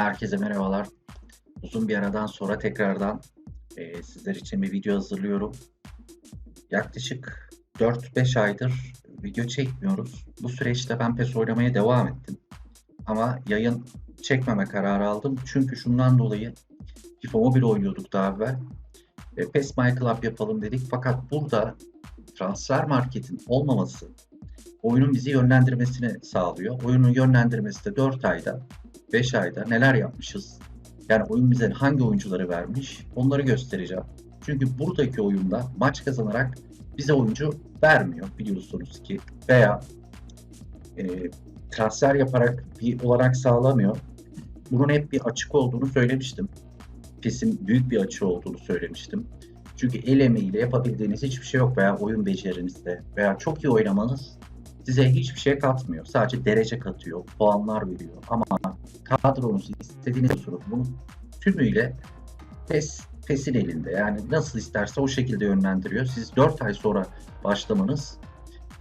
Herkese merhabalar. Uzun bir aradan sonra tekrardan e, sizler için bir video hazırlıyorum. Yaklaşık 4-5 aydır video çekmiyoruz. Bu süreçte ben PES oynamaya devam ettim. Ama yayın çekmeme kararı aldım. Çünkü şundan dolayı FIFA Mobile oynuyorduk daha evvel. E, PES My Club yapalım dedik. Fakat burada transfer marketin olmaması oyunun bizi yönlendirmesini sağlıyor. Oyunun yönlendirmesi de 4 ayda 5 ayda neler yapmışız? Yani oyun bize hangi oyuncuları vermiş? Onları göstereceğim. Çünkü buradaki oyunda maç kazanarak bize oyuncu vermiyor biliyorsunuz ki. Veya e, transfer yaparak bir olarak sağlamıyor. Bunun hep bir açık olduğunu söylemiştim. PES'in büyük bir açığı olduğunu söylemiştim. Çünkü el emeğiyle yapabildiğiniz hiçbir şey yok veya oyun becerinizde veya çok iyi oynamanız size hiçbir şey katmıyor. Sadece derece katıyor, puanlar veriyor. Ama kadronuzu istediğiniz olsun bunu tümüyle PES, PES'in elinde. Yani nasıl isterse o şekilde yönlendiriyor. Siz 4 ay sonra başlamanız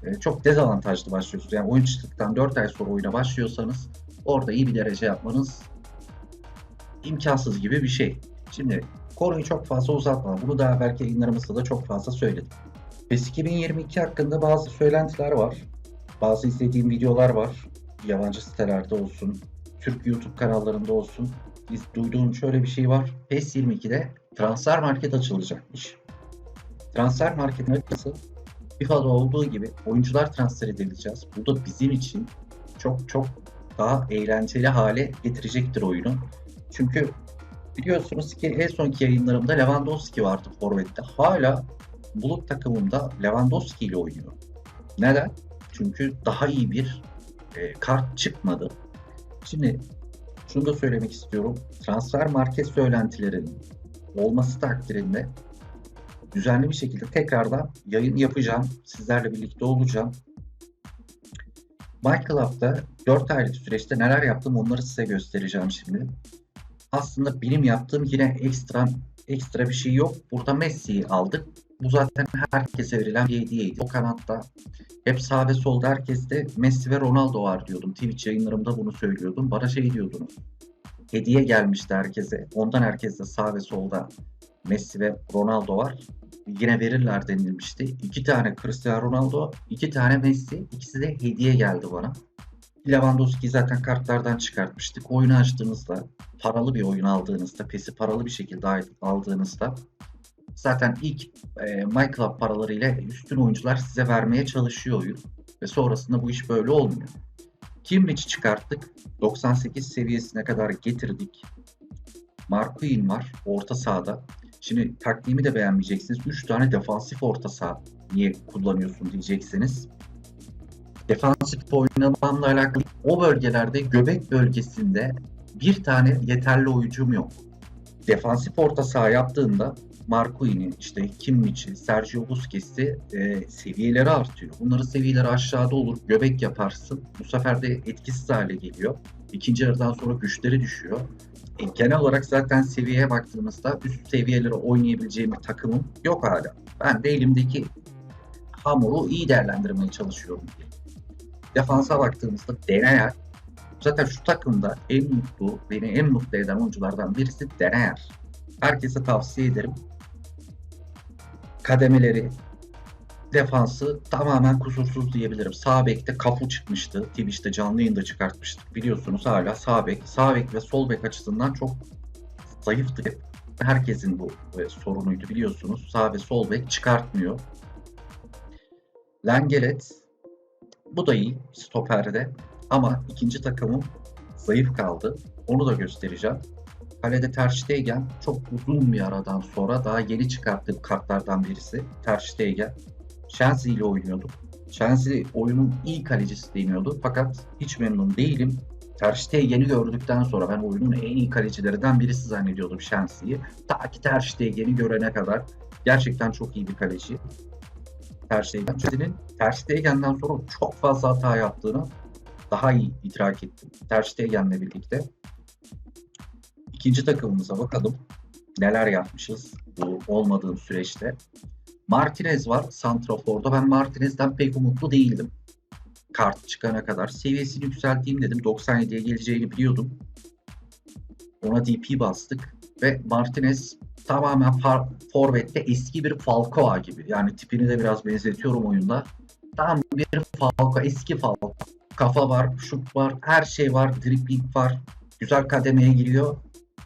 e, çok dezavantajlı başlıyorsunuz. Yani oyun çıktıktan 4 ay sonra oyuna başlıyorsanız orada iyi bir derece yapmanız imkansız gibi bir şey. Şimdi konuyu çok fazla uzatma. Bunu daha belki yayınlarımızda da çok fazla söyledim. PES 2022 hakkında bazı söylentiler var. Bazı izlediğim videolar var. Yabancı sitelerde olsun, Türk YouTube kanallarında olsun. Biz duyduğum şöyle bir şey var. PES 22'de transfer market açılacakmış. Transfer marketin açısı FIFA'da olduğu gibi oyuncular transfer edileceğiz. Bu da bizim için çok çok daha eğlenceli hale getirecektir oyunu. Çünkü biliyorsunuz ki en sonki yayınlarımda Lewandowski vardı Forvet'te. Hala Bulut takımımda Lewandowski ile oynuyor. Neden? Çünkü daha iyi bir e, kart çıkmadı. Şimdi şunu da söylemek istiyorum. Transfer market söylentilerinin olması takdirinde düzenli bir şekilde tekrardan yayın yapacağım. Sizlerle birlikte olacağım. My Club'da 4 aylık süreçte neler yaptım onları size göstereceğim şimdi. Aslında benim yaptığım yine ekstra ekstra bir şey yok. Burada Messi'yi aldık. Bu zaten herkese verilen bir hediyeydi. O kanatta hep sağ ve solda herkeste Messi ve Ronaldo var diyordum. Twitch yayınlarımda bunu söylüyordum. Bana şey diyordunuz. Hediye gelmişti herkese. Ondan herkeste sağ ve solda Messi ve Ronaldo var. Yine verirler denilmişti. İki tane Cristiano Ronaldo, iki tane Messi. İkisi de hediye geldi bana. Lewandowski zaten kartlardan çıkartmıştık. Oyunu açtığınızda, paralı bir oyun aldığınızda, PES'i paralı bir şekilde aldığınızda zaten ilk e, My Club paralarıyla üstün oyuncular size vermeye çalışıyor oyun. Ve sonrasında bu iş böyle olmuyor. Kimrich'i çıkarttık. 98 seviyesine kadar getirdik. Marquinhos var orta sahada. Şimdi taktiğimi de beğenmeyeceksiniz. 3 tane defansif orta saha niye kullanıyorsun diyeceksiniz. Defansif oynamamla alakalı o bölgelerde göbek bölgesinde bir tane yeterli oyuncum yok. Defansif orta saha yaptığında Marquinhos, işte Kimmich'i, Sergio Busquets'i e, seviyeleri artıyor. Bunların seviyeleri aşağıda olur, göbek yaparsın. Bu sefer de etkisiz hale geliyor. İkinci yarıdan sonra güçleri düşüyor. E, genel olarak zaten seviyeye baktığımızda üst seviyeleri oynayabileceğim bir takımım yok hala. Ben de elimdeki hamuru iyi değerlendirmeye çalışıyorum. Defansa baktığımızda Deneyer. Zaten şu takımda en mutlu, beni en mutlu eden oyunculardan birisi Deneyer. Herkese tavsiye ederim kademeleri, defansı tamamen kusursuz diyebilirim. Sağ bekte kafu çıkmıştı. Twitch'te canlı yayında çıkartmıştık. Biliyorsunuz hala sağ bek. Sağ bek ve sol bek açısından çok zayıftı. Herkesin bu e, sorunuydu biliyorsunuz. Sağ ve sol bek çıkartmıyor. Lengelet bu da iyi stoperde ama ikinci takımım zayıf kaldı. Onu da göstereceğim. Kalede Ter çok uzun bir aradan sonra daha yeni çıkarttığım kartlardan birisi. Ter Stegen. Chelsea ile oynuyorduk. Chelsea oyunun iyi kalecisi deniyordu fakat hiç memnun değilim. Ter Stegen'i gördükten sonra ben oyunun en iyi kalecilerinden birisi zannediyordum Chelsea'yi. Ta ki Ter görene kadar gerçekten çok iyi bir kaleci. Ter Stegen. Chelsea'nin Ter sonra çok fazla hata yaptığını daha iyi idrak ettim. Ter birlikte. İkinci takımımıza bakalım. Neler yapmışız bu olmadığım süreçte. Martinez var Santrafor'da. Ben Martinez'den pek umutlu değildim. Kart çıkana kadar. Seviyesini yükselteyim dedim. 97'ye geleceğini biliyordum. Ona DP bastık ve Martinez tamamen forvette eski bir Falcao gibi. Yani tipini de biraz benzetiyorum oyunda. Tam bir Falcao, eski Falcao. Kafa var, şut var, her şey var, dribbling var. Güzel kademeye giriyor.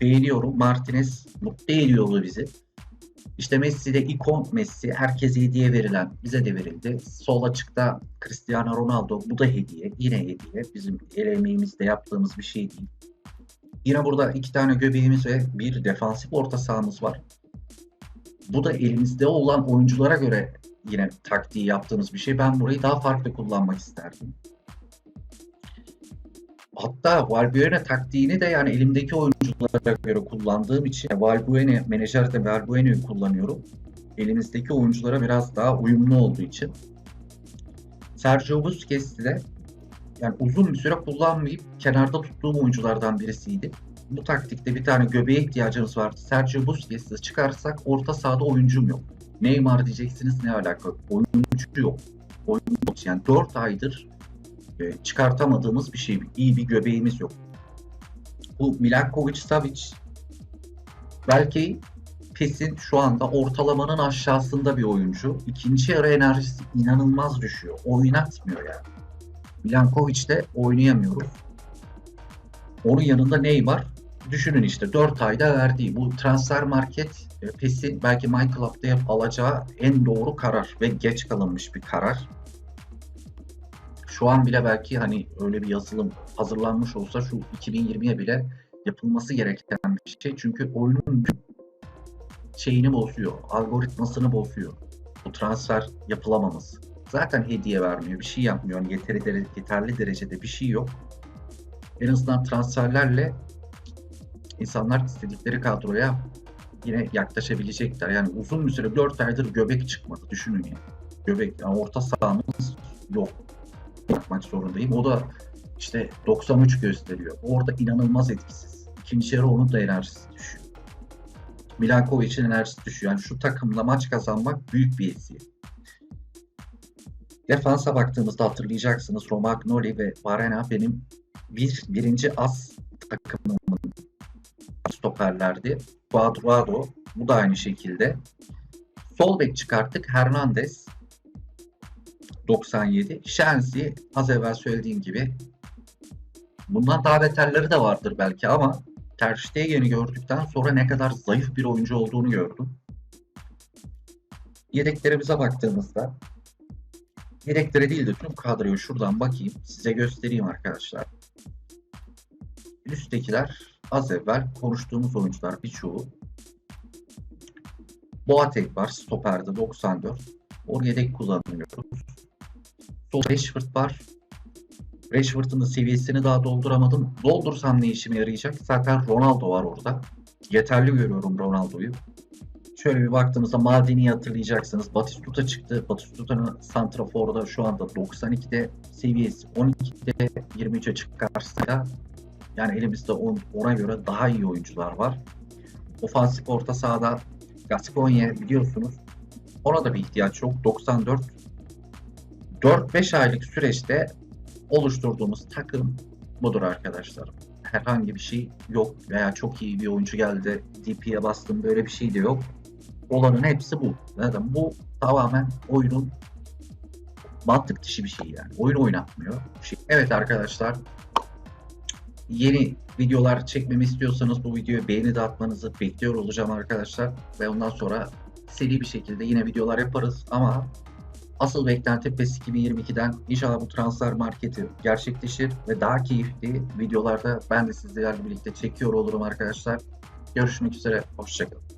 Beğeniyorum. Martinez mutlu ediyor bizi. İşte Messi de ikon Messi. Herkese hediye verilen. Bize de verildi. Sol açıkta Cristiano Ronaldo. Bu da hediye. Yine hediye. Bizim el emeğimizde yaptığımız bir şey değil. Yine burada iki tane göbeğimiz ve bir defansif orta sahamız var. Bu da elimizde olan oyunculara göre yine taktiği yaptığımız bir şey. Ben burayı daha farklı kullanmak isterdim. Hatta Valbuena taktiğini de yani elimdeki oyunculara göre kullandığım için Valbuena, menajer de Valbuena'yı kullanıyorum. Elimizdeki oyunculara biraz daha uyumlu olduğu için. Sergio Busquets'i de yani uzun bir süre kullanmayıp kenarda tuttuğum oyunculardan birisiydi. Bu taktikte bir tane göbeğe ihtiyacımız vardı. Sergio Busquets'i çıkarsak orta sahada oyuncum yok. Neymar diyeceksiniz ne alaka? Oyuncu yok. Oyuncu yok. Yani 4 aydır e, çıkartamadığımız bir şey. İyi bir göbeğimiz yok. Bu Milankovic Savic belki PES'in şu anda ortalamanın aşağısında bir oyuncu. İkinci yarı enerjisi inanılmaz düşüyor. Oynatmıyor yani. Milankovic'de oynayamıyoruz. Onun yanında Neymar. Düşünün işte 4 ayda verdiği bu transfer market e, PES'in belki MyClub'da yap alacağı en doğru karar ve geç kalınmış bir karar. Şu an bile belki hani öyle bir yazılım hazırlanmış olsa şu 2020'ye bile yapılması gereken bir şey. Çünkü oyunun şeyini bozuyor, algoritmasını bozuyor. Bu transfer yapılamaması. Zaten hediye vermiyor, bir şey yapmıyor. Yani yeteri yeterli derecede bir şey yok. En azından transferlerle insanlar istedikleri kadroya yine yaklaşabilecekler. Yani uzun bir süre 4 aydır göbek çıkmadı. Düşünün yani. Göbek, yani orta sahamız yok. Yapmak zorundayım. O da işte 93 gösteriyor. Orada inanılmaz etkisiz. İkinci yarı onun da enerjisi düşüyor. Milankovic'in enerjisi düşüyor. Yani şu takımla maç kazanmak büyük bir eziyet. Defansa baktığımızda hatırlayacaksınız Romagnoli ve Varela benim bir birinci as takımımın stoperlerdi. Cuadrado bu da aynı şekilde. Sol bek çıkarttık Hernandez 97. Shensi az evvel söylediğim gibi bundan daha beterleri de vardır belki ama Ter Stegen'i gördükten sonra ne kadar zayıf bir oyuncu olduğunu gördüm. Yedeklerimize baktığımızda yedeklere değil de tüm kadroyu şuradan bakayım. Size göstereyim arkadaşlar. Üsttekiler az evvel konuştuğumuz oyuncular birçoğu. Boateng var stoperde 94. Oraya yedek kullanıyoruz. Sol Rashford var. Rashford'un da seviyesini daha dolduramadım. Doldursam ne işime yarayacak? Zaten Ronaldo var orada. Yeterli görüyorum Ronaldo'yu. Şöyle bir baktığımızda Maldini'yi hatırlayacaksınız. Batistuta çıktı. Batistuta'nın Santrafor'da şu anda 92'de seviyesi 12'de 23'e çıkarsa yani elimizde ona göre daha iyi oyuncular var. Ofansif orta sahada Gascoigne biliyorsunuz. Ona da bir ihtiyaç yok. 94 4-5 aylık süreçte oluşturduğumuz takım budur arkadaşlar. Herhangi bir şey yok veya çok iyi bir oyuncu geldi DP'ye bastım böyle bir şey de yok. Olanın hepsi bu. Zaten bu tamamen oyunun mantık dışı bir şey yani. Oyun oynatmıyor. Şey. Evet arkadaşlar yeni videolar çekmemi istiyorsanız bu videoya beğeni dağıtmanızı bekliyor olacağım arkadaşlar. Ve ondan sonra seri bir şekilde yine videolar yaparız ama asıl beklenti PES 2022'den inşallah bu transfer marketi gerçekleşir ve daha keyifli videolarda ben de sizlerle birlikte çekiyor olurum arkadaşlar. Görüşmek üzere, hoşçakalın.